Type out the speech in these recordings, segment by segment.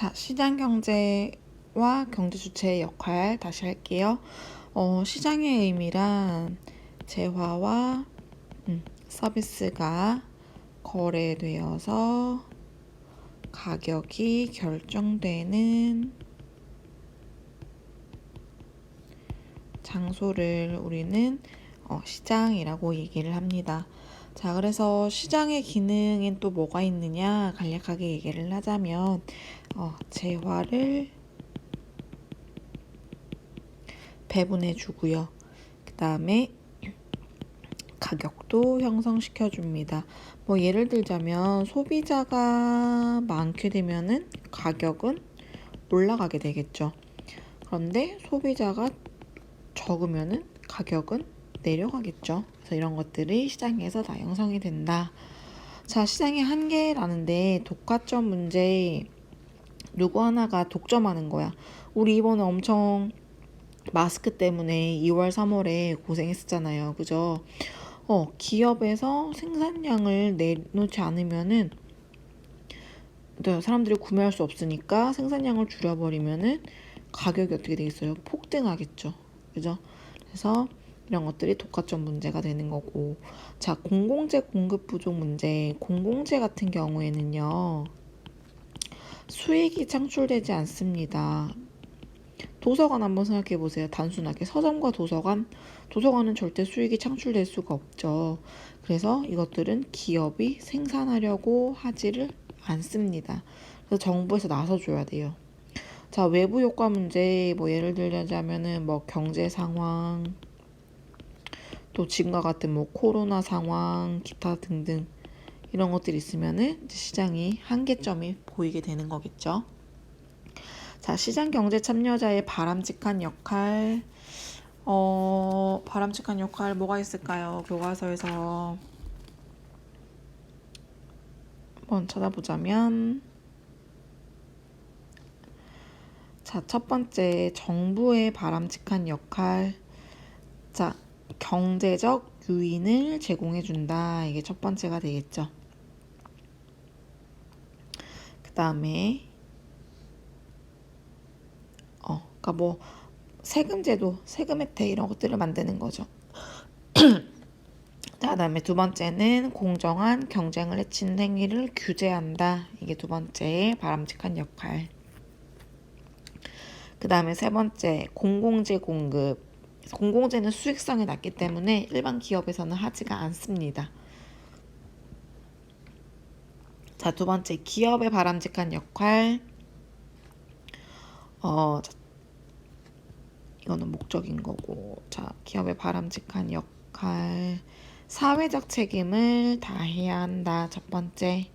자, 시장 경제와 경제 주체의 역할 다시 할게요. 어, 시장의 의미란 재화와 음, 서비스가 거래되어서 가격이 결정되는 장소를 우리는 어, 시장이라고 얘기를 합니다. 자, 그래서 시장의 기능엔 또 뭐가 있느냐 간략하게 얘기를 하자면 어, 재화를 배분해 주고요. 그 다음에 가격도 형성시켜 줍니다. 뭐 예를 들자면 소비자가 많게 되면은 가격은 올라가게 되겠죠. 그런데 소비자가 적으면은 가격은 내려가겠죠. 그래서 이런 것들이 시장에서 다 형성이 된다. 자, 시장의 한계라는데 독과점 문제 누구 하나가 독점하는 거야. 우리 이번에 엄청 마스크 때문에 2월, 3월에 고생했었잖아요. 그죠? 어, 기업에서 생산량을 내놓지 않으면은 네, 사람들이 구매할 수 없으니까 생산량을 줄여버리면은 가격이 어떻게 되겠어요? 폭등하겠죠. 그죠? 그래서 이런 것들이 독과점 문제가 되는 거고. 자, 공공재 공급 부족 문제. 공공재 같은 경우에는요. 수익이 창출되지 않습니다. 도서관 한번 생각해 보세요. 단순하게 서점과 도서관, 도서관은 절대 수익이 창출될 수가 없죠. 그래서 이것들은 기업이 생산하려고 하지를 않습니다. 그래서 정부에서 나서줘야 돼요. 자, 외부 효과 문제, 뭐 예를 들자면은 뭐 경제 상황, 또 지금과 같은 뭐 코로나 상황, 기타 등등 이런 것들이 있으면은 시장이 한계점이 보이게 되는 거겠죠. 자, 시장 경제 참여자의 바람직한 역할. 어, 바람직한 역할 뭐가 있을까요? 교과서에서 한번 찾아보자면 자, 첫 번째 정부의 바람직한 역할. 자, 경제적 유인을 제공해 준다. 이게 첫 번째가 되겠죠. 그 다음에 어, 그러니까 뭐 세금 제도, 세금 혜택 이런 것들을 만드는 거죠. 자, 그다음에 두 번째는 공정한 경쟁을 해치는 행위를 규제한다. 이게 두 번째 바람직한 역할. 그 다음에 세 번째 공공재 공급. 공공재는 수익성이 낮기 때문에 일반 기업에서는 하지가 않습니다. 자, 두 번째 기업의 바람직한 역할. 어, 자, 이거는 목적인 거고. 자, 기업의 바람직한 역할. 사회적 책임을 다해야 한다. 첫 번째.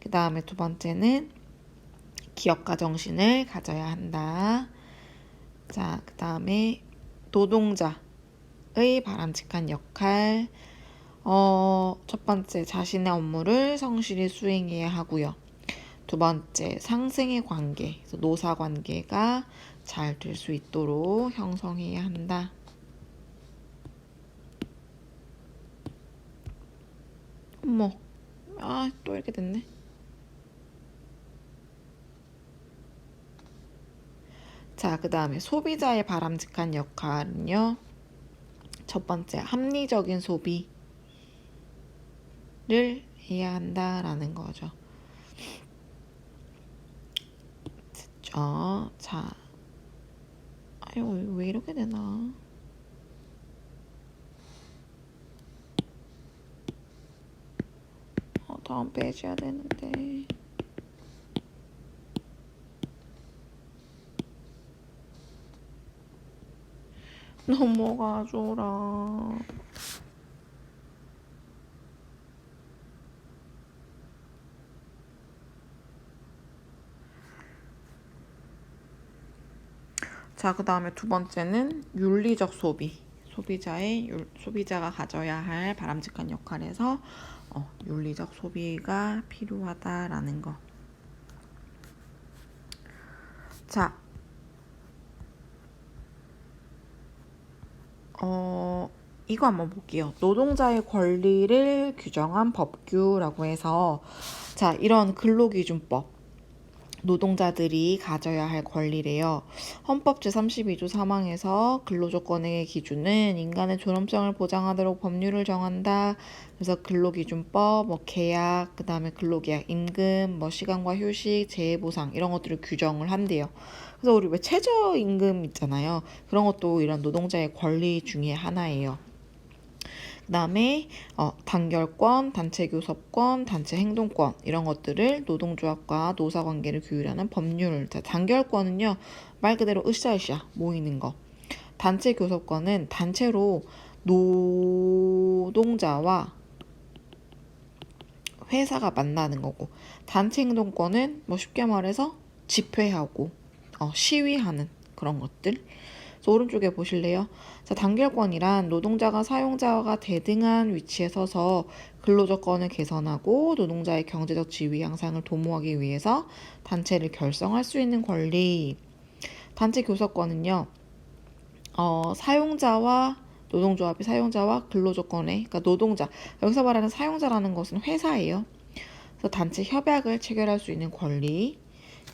그 다음에 두 번째는 기업가 정신을 가져야 한다. 자, 그 다음에 노동자의 바람직한 역할. 어, 첫 번째, 자신의 업무를 성실히 수행해야 하고요. 두 번째, 상생의 관계, 노사 관계가 잘 될 수 있도록 형성해야 한다. 어머, 아, 또 이렇게 됐네. 자, 그 다음에 소비자의 바람직한 역할은요. 첫 번째, 합리적인 소비를 해야 한다라는 거죠. 됐죠? 자, 아유, 왜 이렇게 되나? 어, 다음 페이지 해야 되는데. 넘어가줘라. 자, 그 다음에 두 번째는 윤리적 소비. 소비자의 율, 소비자가 가져야 할 바람직한 역할에서 어, 윤리적 소비가 필요하다라는 거. 자, 어, 이거 한번 볼게요. 노동자의 권리를 규정한 법규라고 해서 자, 이런 근로기준법 노동자들이 가져야 할 권리래요. 헌법 제32조 3항에서 근로조건의 기준은 인간의 존엄성을 보장하도록 법률을 정한다. 그래서 근로기준법, 뭐 계약, 그 다음에 근로계약, 임금, 뭐 시간과 휴식, 재해보상 이런 것들을 규정을 한대요. 그래서 우리 왜 최저임금 있잖아요. 그런 것도 이런 노동자의 권리 중에 하나예요. 그다음에 어, 단결권, 단체 교섭권, 단체 행동권 이런 것들을 노동조합과 노사 관계를 규율하는 법률. 자, 단결권은요 말 그대로 으쌰으쌰 모이는 거. 단체 교섭권은 단체로 노동자와 회사가 만나는 거고 단체 행동권은 뭐 쉽게 말해서 집회하고 어, 시위하는 그런 것들. 오른쪽에 보실래요? 자, 단결권이란 노동자가 사용자와 대등한 위치에 서서 근로조건을 개선하고 노동자의 경제적 지위 향상을 도모하기 위해서 단체를 결성할 수 있는 권리. 단체 교섭권은요, 어, 사용자와 노동조합이 사용자와 근로조건에, 그러니까 노동자, 여기서 말하는 사용자라는 것은 회사예요. 그래서 단체 협약을 체결할 수 있는 권리.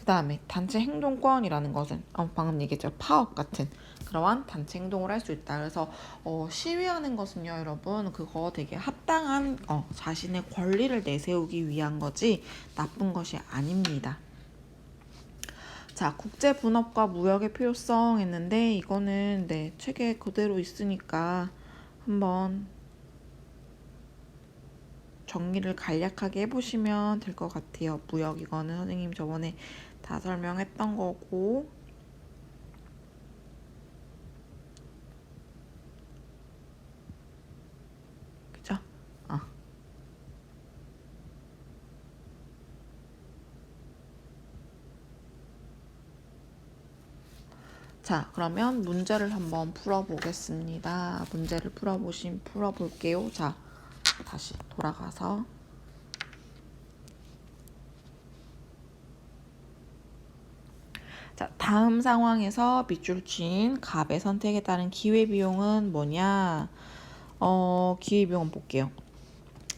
그 다음에 단체 행동권이라는 것은 어, 방금 얘기했죠 파업 같은 그러한 단체 행동을 할 수 있다. 그래서 어, 시위하는 것은요, 여러분 그거 되게 합당한 어, 자신의 권리를 내세우기 위한 거지 나쁜 것이 아닙니다. 자, 국제 분업과 무역의 필요성 했는데 이거는 네 책에 그대로 있으니까 한번 정리를 간략하게 해보시면 될 것 같아요. 무역 이거는 선생님 저번에 다 설명했던 거고 그죠? 어. 자, 그러면 문제를 한번 풀어보겠습니다. 문제를 풀어보신 풀어볼게요. 자, 다시 돌아가서 자, 다음 상황에서 밑줄 친 갑의 선택에 따른 기회비용은 뭐냐? 어, 기회비용은 볼게요.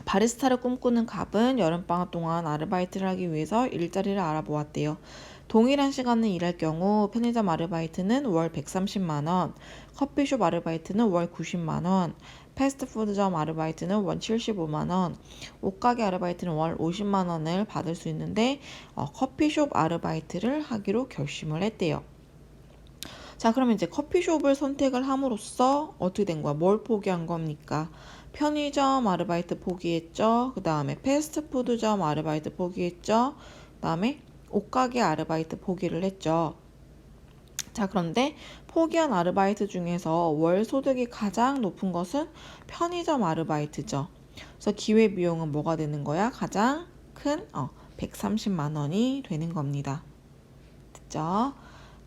바리스타를 꿈꾸는 갑은 여름방학 동안 아르바이트를 하기 위해서 일자리를 알아보았대요. 동일한 시간을 일할 경우 편의점 아르바이트는 월 130만원, 커피숍 아르바이트는 월 90만원, 패스트푸드점 아르바이트는 월 75만원, 옷가게 아르바이트는 월 50만원을 받을 수 있는데 어, 커피숍 아르바이트를 하기로 결심을 했대요. 자, 그러면 이제 커피숍을 선택을 함으로써 어떻게 된 거야? 뭘 포기한 겁니까? 편의점 아르바이트 포기했죠. 그 다음에 패스트푸드점 아르바이트 포기했죠. 그 다음에 옷가게 아르바이트 포기를 했죠. 자, 그런데 포기한 아르바이트 중에서 월 소득이 가장 높은 것은 편의점 아르바이트죠. 그래서 기회 비용은 뭐가 되는 거야? 가장 큰 어, 130만 원이 되는 겁니다. 됐죠?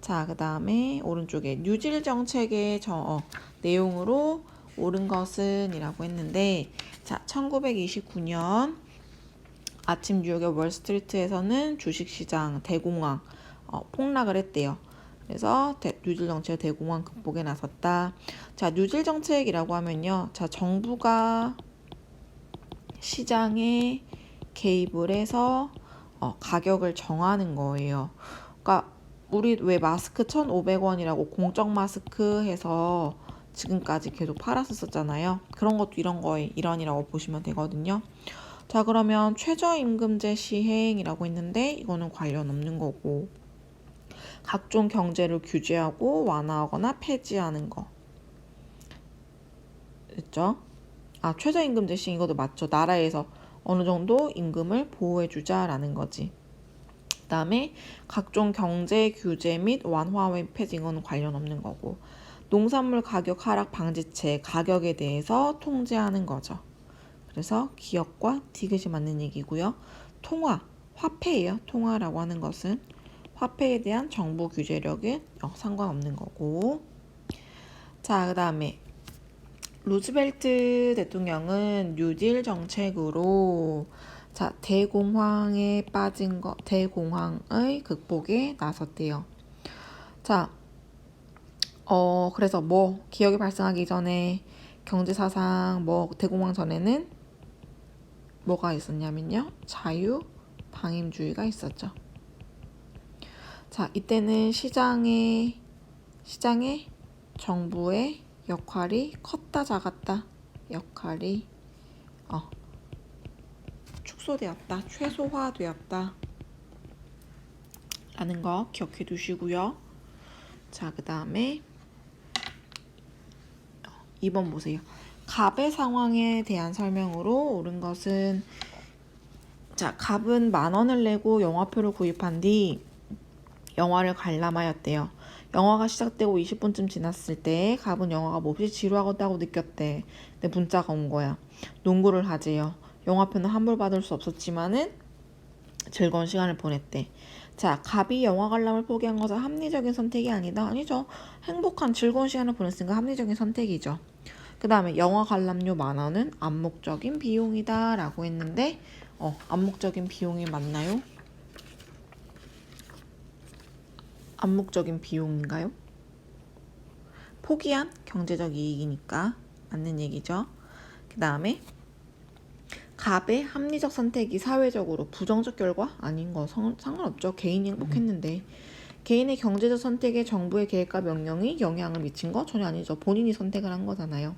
자, 그 다음에 오른쪽에 뉴질 정책의 저, 어, 내용으로 옳은 것은 이라고 했는데 자, 1929년 아침 뉴욕의 월스트리트에서는 주식시장 대공황 어, 폭락을 했대요. 그래서 대, 뉴질 정책 대공황 극복에 나섰다. 자, 뉴질 정책이라고 하면요. 자, 정부가 시장에 개입을 해서 어, 가격을 정하는 거예요. 그러니까 우리 왜 마스크 1,500원이라고 공적 마스크 해서 지금까지 계속 팔았었잖아요. 그런 것도 이런 거에 일환이라고 보시면 되거든요. 자, 그러면 최저임금제 시행이라고 했는데 이거는 관련 없는 거고 각종 경제를 규제하고 완화하거나 폐지하는 거. 됐죠? 아, 최저임금제 시행 이것도 맞죠. 나라에서 어느 정도 임금을 보호해주자라는 거지. 그 다음에 각종 경제 규제 및 완화 및 폐지 이거는 관련 없는 거고 농산물 가격 하락 방지체 가격에 대해서 통제하는 거죠. 그래서 기업과 디귿이 맞는 얘기고요. 통화, 화폐예요. 통화라고 하는 것은 화폐에 대한 정부 규제력은 상관없는 거고. 자, 그 다음에 루즈벨트 대통령은 뉴딜 정책으로 자, 대공황에 빠진 거, 대공황의 극복에 나섰대요. 자, 어, 그래서 뭐, 기억이 발생하기 전에 경제사상, 뭐, 대공황 전에는 뭐가 있었냐면요. 자유, 방임주의가 있었죠. 자, 이때는 시장의 시장의 정부의 역할이 컸다 작았다 역할이 어 축소되었다 최소화되었다 라는 거 기억해 두시고요. 자, 그 다음에 2번 보세요. 갑의 상황에 대한 설명으로 옳은 것은 자, 갑은 만 원을 내고 영화표를 구입한 뒤 영화를 관람하였대요. 영화가 시작되고 20분쯤 지났을 때 갑은 영화가 몹시 지루하다고 느꼈대. 근데 문자가 온 거야. 농구를 하재요. 영화표는 환불 받을 수 없었지만은 즐거운 시간을 보냈대. 자, 갑이 영화 관람을 포기한 것은 합리적인 선택이 아니다. 아니죠. 행복한 즐거운 시간을 보냈으니까 합리적인 선택이죠. 그 다음에 영화 관람료 만 원은 암묵적인 비용이다 라고 했는데 어, 암묵적인 비용이 맞나요? 암묵적인 비용인가요? 포기한 경제적 이익이니까 맞는 얘기죠. 그 다음에 갑의 합리적 선택이 사회적으로 부정적 결과 아닌 거 상, 상관없죠. 개인이 행복했는데 개인의 경제적 선택에 정부의 계획과 명령이 영향을 미친 거 전혀 아니죠. 본인이 선택을 한 거잖아요.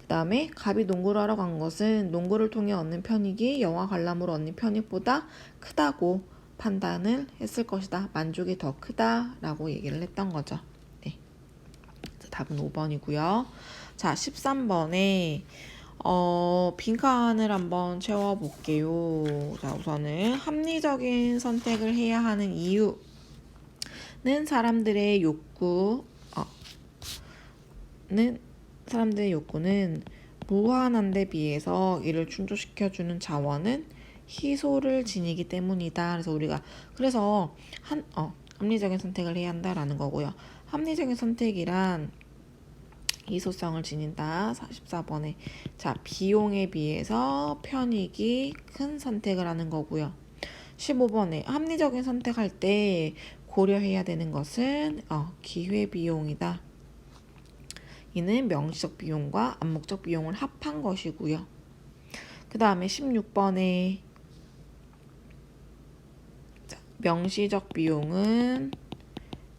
그 다음에 갑이 농구를 하러 간 것은 농구를 통해 얻는 편익이 영화 관람으로 얻는 편익보다 크다고 판단을 했을 것이다. 만족이 더 크다라고 얘기를 했던 거죠. 네. 답은 5번이고요. 자, 13번에 어, 빈칸을 한번 채워 볼게요. 자, 우선은 합리적인 선택을 해야 하는 이유는 사람들의 욕구, 어, 는 사람들의 욕구는 무한한 데 비해서 이를 충족시켜주는 자원은 희소를 지니기 때문이다. 그래서 우리가 그래서 한 어, 합리적인 선택을 해야 한다라는 거고요. 합리적인 선택이란 희소성을 지닌다. 44번에 자 비용에 비해서 편익이 큰 선택을 하는 거고요. 15번에 합리적인 선택할 때 고려해야 되는 것은 어, 기회 비용이다. 이는 명시적 비용과 암묵적 비용을 합한 것이고요. 그 다음에 16번에 명시적 비용은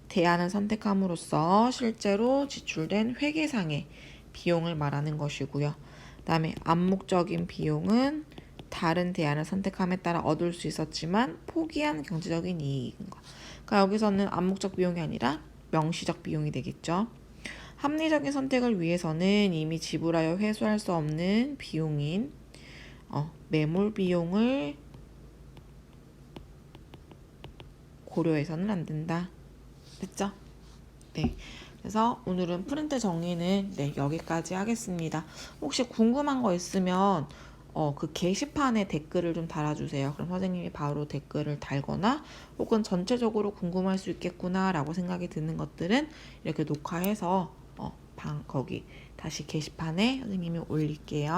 대안을 선택함으로써 실제로 지출된 회계상의 비용을 말하는 것이고요. 그 다음에 암묵적인 비용은 다른 대안을 선택함에 따라 얻을 수 있었지만 포기한 경제적인 이익인 거. 그러니까 여기서는 암묵적 비용이 아니라 명시적 비용이 되겠죠. 합리적인 선택을 위해서는 이미 지불하여 회수할 수 없는 비용인 어, 매몰 비용을 고려해서는 안 된다. 됐죠? 네. 그래서 오늘은 프린트 정리는 네, 여기까지 하겠습니다. 혹시 궁금한 거 있으면 어, 그 게시판에 댓글을 좀 달아주세요. 그럼 선생님이 바로 댓글을 달거나 혹은 전체적으로 궁금할 수 있겠구나라고 생각이 드는 것들은 이렇게 녹화해서 어, 방 거기 다시 게시판에 선생님이 올릴게요.